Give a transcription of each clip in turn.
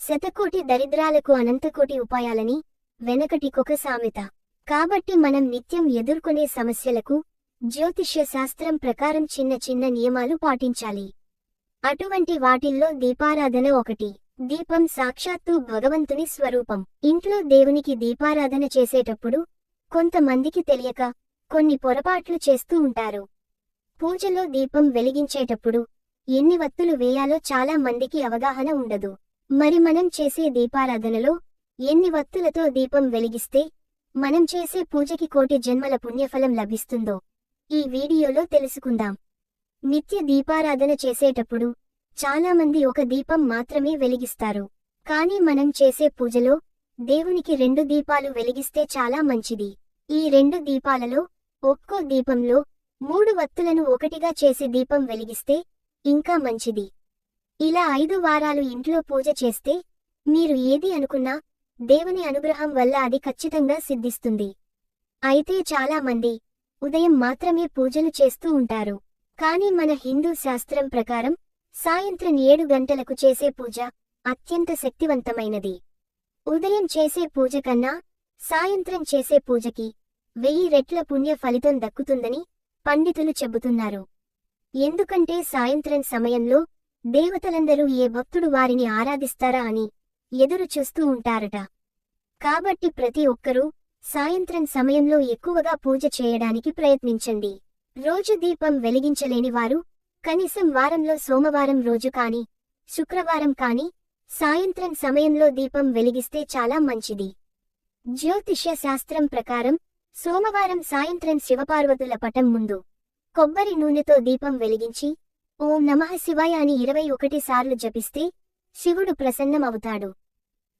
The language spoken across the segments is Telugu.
శతకోటి దరిద్రాలకు అనంతకోటి ఉపాయాలని వెనకటికొక సామెత. కాబట్టి మనం నిత్యం ఎదుర్కొనే సమస్యలకు జ్యోతిష్య శాస్త్రం ప్రకారం చిన్న చిన్న నియమాలు పాటించాలి. అటువంటి వాటిల్లో దీపారాధన ఒకటి. దీపం సాక్షాత్తు భగవంతుని స్వరూపం. ఇంట్లో దేవునికి దీపారాధన చేసేటప్పుడు కొంతమందికి తెలియక కొన్ని పొరపాట్లు చేస్తూ ఉంటారు. పూజలో దీపం వెలిగించేటప్పుడు ఎన్ని వత్తులు వేయాలో చాలా మందికి అవగాహన ఉండదు. మరి మనం చేసే దీపారాధనలో ఎన్ని వత్తులతో దీపం వెలిగిస్తే మనం చేసే పూజకి కోటి జన్మల పుణ్యఫలం లభిస్తుందో ఈ వీడియోలో తెలుసుకుందాం. నిత్య దీపారాధన చేసేటప్పుడు చాలామంది ఒక దీపం మాత్రమే వెలిగిస్తారు. కానీ మనం చేసే పూజలో దేవునికి రెండు దీపాలు వెలిగిస్తే చాలా మంచిది. ఈ రెండు దీపాలలో ఒక్కో దీపంలో మూడు వత్తులను ఒకటిగా చేసి దీపం వెలిగిస్తే ఇంకా మంచిది. ఇలా ఐదు వారాలు ఇంట్లో పూజ చేస్తే మీరు ఏది అనుకున్నా దేవుని అనుగ్రహం వల్ల అది ఖచ్చితంగా సిద్ధిస్తుంది. అయితే చాలా మంది ఉదయం మాత్రమే పూజలు చేస్తూ ఉంటారు. కానీ మన హిందూ శాస్త్రం ప్రకారం సాయంత్రం ఏడు గంటలకు చేసే పూజ అత్యంత శక్తివంతమైనది. ఉదయం చేసే పూజ కన్నా సాయంత్రం చేసే పూజకి వెయ్యి రెట్ల పుణ్య ఫలితం దక్కుతుందని పండితులు చెబుతున్నారు. ఎందుకంటే సాయంత్రం సమయంలో దేవతలందరూ ఏ భక్తుడు వారిని ఆరాధిస్తారా అని ఎదురు చూస్తూ ఉంటారట. కాబట్టి ప్రతి ఒక్కరూ సాయంత్రం సమయంలో ఎక్కువగా పూజ చేయడానికి ప్రయత్నించండి. రోజు దీపం వెలిగించలేని వారు కనీసం వారంలో సోమవారం రోజు కాని శుక్రవారం కాని సాయంత్రం సమయంలో దీపం వెలిగిస్తే చాలా మంచిది. జ్యోతిష్య శాస్త్రం ప్రకారం సోమవారం సాయంత్రం శివపార్వతుల పటం ముందు కొబ్బరి నూనెతో దీపం వెలిగించి ఓం నమః శివాయ అని ఇరవై ఒకటి సార్లు జపిస్తే శివుడు ప్రసన్నమవుతాడు.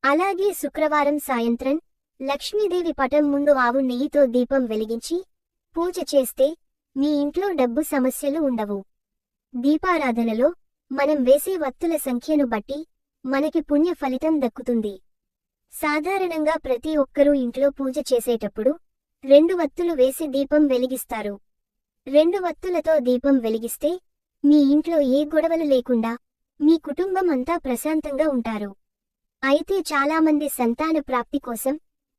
అలాగే శుక్రవారం సాయంత్రం లక్ష్మీదేవి పటం ముందు ఆవు నెయ్యితో దీపం వెలిగించి పూజ చేస్తే మీ ఇంట్లో డబ్బు సమస్యలు ఉండవు. దీపారాధనలో మనం వేసే వత్తుల సంఖ్యను బట్టి మనకి పుణ్య ఫలితం దక్కుతుంది. సాధారణంగా ప్రతి ఒక్కరూ ఇంట్లో పూజ చేసేటప్పుడు రెండు వత్తులు వేసి దీపం వెలిగిస్తారు. రెండు వత్తులతో దీపం వెలిగిస్తే మీ ఇంట్లో ఏ గొడవలు లేకుండా మీ కుటుంబం అంతా ప్రశాంతంగా ఉంటారు. అయితే చాలామంది సంతాన ప్రాప్తి కోసం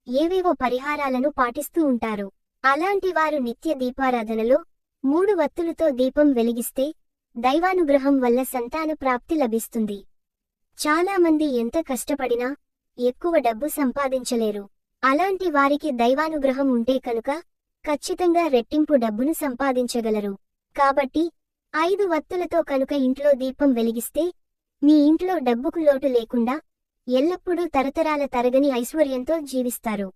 ఏవేవో పరిహారాలను పాటిస్తూ ఉంటారు. అలాంటి వారు నిత్య దీపారాధనలో మూడు వత్తులతో దీపం వెలిగిస్తే దైవానుగ్రహం వల్ల సంతాన ప్రాప్తి లభిస్తుంది. చాలామంది ఎంత కష్టపడినా ఎక్కువ డబ్బు సంపాదించలేరు. అలాంటి వారికి దైవానుగ్రహం ఉంటే కనుక ఖచ్చితంగా రెట్టింపు డబ్బును సంపాదించగలరు. కాబట్టి ఐదు వత్తులతో కనుక ఇంట్లో దీపం వెలిగిస్తే మీ ఇంట్లో డబ్బుకు లోటు లేకుండా ఎల్లప్పుడూ తరతరాల తరగని ఐశ్వర్యంతో జీవిస్తారు.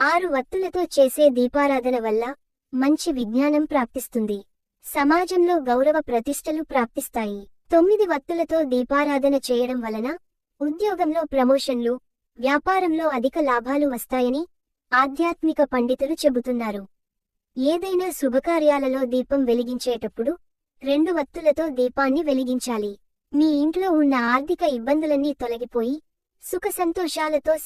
ఆరు వత్తులతో చేసే దీపారాధన వల్ల మంచి విజ్ఞానం ప్రాప్తిస్తుంది. సమాజంలో గౌరవ ప్రతిష్టలు ప్రాప్తిస్తాయి. తొమ్మిది వత్తులతో దీపారాధన చేయడం వలన ఉద్యోగంలో ప్రమోషన్లు వ్యాపారంలో అధిక లాభాలు వస్తాయని ఆధ్యాత్మిక పండితులు చెబుతున్నారు. ఏదైనా శుభకార్యాలలో దీపం వెలిగించేటప్పుడు రెండు వత్తులతో దీపాన్ని వెలిగించాలి. మీ ఇంట్లో ఉన్న ఆర్థిక ఇబ్బందులన్నీ తొలగిపోయి సుఖ సంతోషాలతో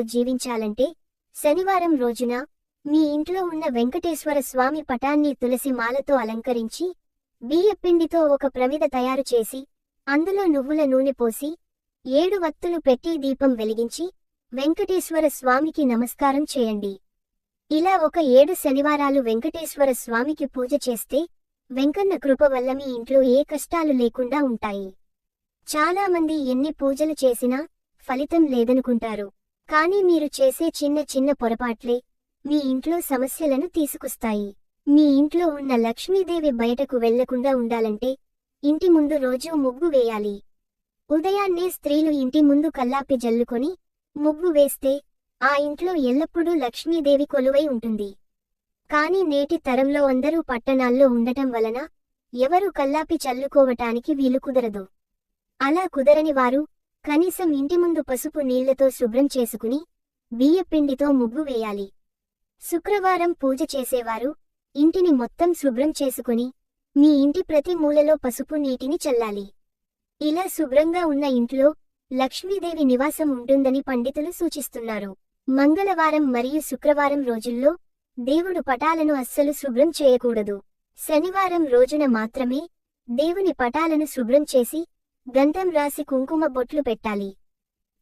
జీవించాలంటే శనివారం రోజున మీ ఇంట్లో ఉన్న వెంకటేశ్వర స్వామి పటాన్ని తులసి మాలతో అలంకరించి బియ్యపిండితో ఒక ప్రమిద తయారు చేసి అందులో నువ్వుల నూనె పోసి ఏడు వత్తులు పెట్టి దీపం వెలిగించి వెంకటేశ్వర స్వామికి నమస్కారం చేయండి. ఇలా ఒక ఏడు శనివారాలు వెంకటేశ్వర స్వామికి పూజ చేస్తే వెంకన్న కృప వల్ల మీ ఇంట్లో ఏ కష్టాలు లేకుండా ఉంటాయి. చాలామంది ఎన్ని పూజలు చేసినా ఫలితం లేదనుకుంటారు. కానీ మీరు చేసే చిన్న చిన్న పొరపాట్లే మీ ఇంట్లో సమస్యలను తీసుకొస్తాయి. మీ ఇంట్లో ఉన్న లక్ష్మీదేవి బయటకు వెళ్ళకుండా ఉండాలంటే ఇంటి ముందు రోజూ ముగ్గు వేయాలి. ఉదయాన్నే స్త్రీలు ఇంటి ముందు కల్లాపి జల్లుకొని ముగ్గు వేస్తే ఆ ఇంట్లో ఎల్లప్పుడూ లక్ష్మీదేవి కొలువై ఉంటుంది. కాని నేటి తరంలో అందరూ పట్టణాల్లో ఉండటం వలన ఎవరూ కల్లాపి చల్లుకోవటానికి వీలు కుదరదు. అలా కుదరని వారు కనీసం ఇంటి ముందు పసుపు నీళ్ళతో శుభ్రం చేసుకుని బియ్యపిండితో ముగ్గు వేయాలి. శుక్రవారం పూజ చేసేవారు ఇంటిని మొత్తం శుభ్రం చేసుకుని మీ ఇంటి ప్రతి మూలలో పసుపు నీటిని చల్లాలి. ఇలా శుభ్రంగా ఉన్న ఇంట్లో లక్ష్మీదేవి నివాసం ఉంటుందని పండితులు సూచిస్తున్నారు. మంగళవారం మరియు శుక్రవారం రోజుల్లో దేవుడు పటాలను అస్సలు శుభ్రం చేయకూడదు. శనివారం రోజున మాత్రమే దేవుని పటాలను శుభ్రం చేసి గంధం రాసి కుంకుమ బొట్లు పెట్టాలి.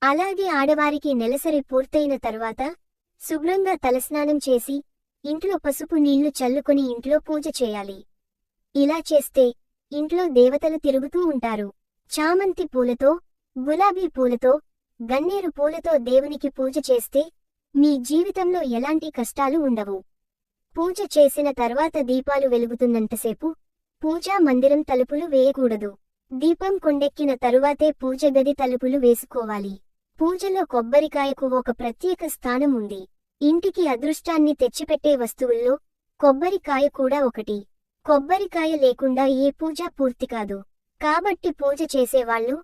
అలాగే ఆడవారికి నెలసరి పూర్తయిన తరువాత శుభ్రంగా తలస్నానం చేసి ఇంట్లో పసుపు నీళ్ళు చల్లుకొని ఇంట్లో పూజ చేయాలి. ఇలా చేస్తే ఇంట్లో దేవతలు తిరుగుతూ ఉంటారు. చామంతి పూలతో గులాబీ పూలతో గన్నేరు పూలతో దేవునికి పూజ చేస్తే మీ జీవితంలో ఎలాంటి కష్టాలు ఉండవు. పూజ చేసిన తర్వాత దీపాలు వెలుగుతున్నంతసేపు పూజా మందిరం తలుపులు వేయకూడదు. దీపం కొండెక్కిన తరువాతే పూజ గది తలుపులు వేసుకోవాలి. పూజలో కొబ్బరికాయకు ఒక ప్రత్యేక స్థానం ఉంది. ఇంటికి అదృష్టాన్ని తెచ్చిపెట్టే వస్తువుల్లో కొబ్బరికాయ కూడా ఒకటి. కొబ్బరికాయ లేకుండా ఏ పూజ పూర్తి కాదు. కాబట్టి పూజ చేసేవాళ్ళు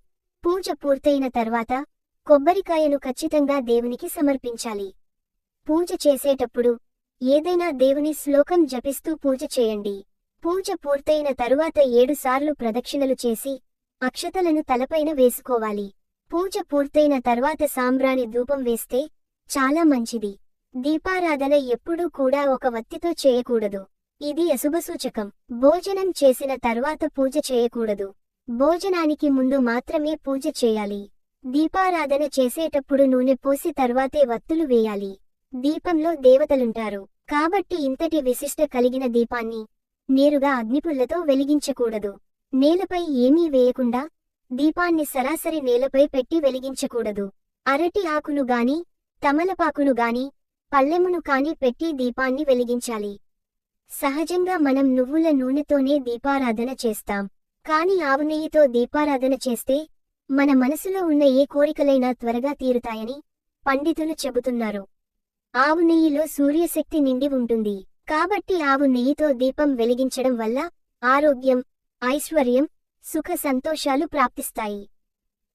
పూజ పూర్తయిన తర్వాత కొబ్బరికాయను ఖచ్చితంగా దేవునికి సమర్పించాలి. పూజ చేసేటప్పుడు ఏదైనా దేవుని శ్లోకం జపిస్తూ పూజ చేయండి. పూజ పూర్తయిన తరువాత ఏడుసార్లు ప్రదక్షిణలు చేసి అక్షతలను తలపైన వేసుకోవాలి. పూజ పూర్తయిన తర్వాత సాంబ్రాణి ధూపం వేస్తే చాలా మంచిది. దీపారాధన ఎప్పుడూ కూడా ఒక వత్తితో చేయకూడదు. ఇది అశుభసూచకం భోజనం చేసిన తర్వాత పూజ చేయకూడదు. భోజనానికి ముందు మాత్రమే పూజ చేయాలి. దీపారాధన చేసేటప్పుడు నూనె పోసి తర్వాతే వత్తులు వేయాలి. దీపంలో దేవతలుంటారు. కాబట్టి ఇంతటి విశిష్ట కలిగిన దీపాన్ని నేరుగా అగ్నిపుల్లతో వెలిగించకూడదు. నేలపై ఏమీ వేయకుండా దీపాన్ని సరాసరి నేలపై పెట్టి వెలిగించకూడదు. అరటి ఆకును గాని తమలపాకును గాని పల్లెమును కాని పెట్టి దీపాన్ని వెలిగించాలి. సహజంగా మనం నువ్వుల నూనెతోనే దీపారాధన చేస్తాం. కాని ఆవు నెయ్యితో దీపారాధన చేస్తే మన మనసులో ఉన్న ఏ కోరికలైనా త్వరగా తీరుతాయని పండితులు చెబుతున్నారు. ఆవు నెయ్యిలో సూర్యశక్తి నిండి ఉంటుంది. కాబట్టి ఆవు నెయ్యితో దీపం వెలిగించడం వల్ల ఆరోగ్యం ఐశ్వర్యం సుఖ సంతోషాలు ప్రాప్తిస్తాయి.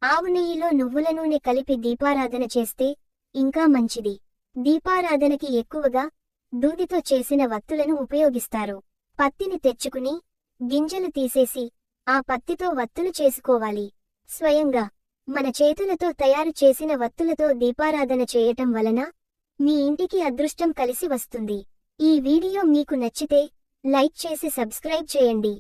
ఆవు నెయ్యిలో నువ్వుల నూనె కలిపి దీపారాధన చేస్తే ఇంకా మంచిది. దీపారాధనకి ఎక్కువగా దూదితో చేసిన వత్తులను ఉపయోగిస్తారు. పత్తిని తెచ్చుకుని గింజలు తీసేసి ఆ పత్తితో వత్తులు చేసుకోవాలి. స్వయంగా మన చేతులతో తయారు చేసిన వత్తులతో దీపారాధన చేయటం వలన మీ ఇంటికి అదృష్టం కలిసి వస్తుంది. ఈ వీడియో మీకు నచ్చితే లైక్ చేసి సబ్స్క్రైబ్ చేయండి.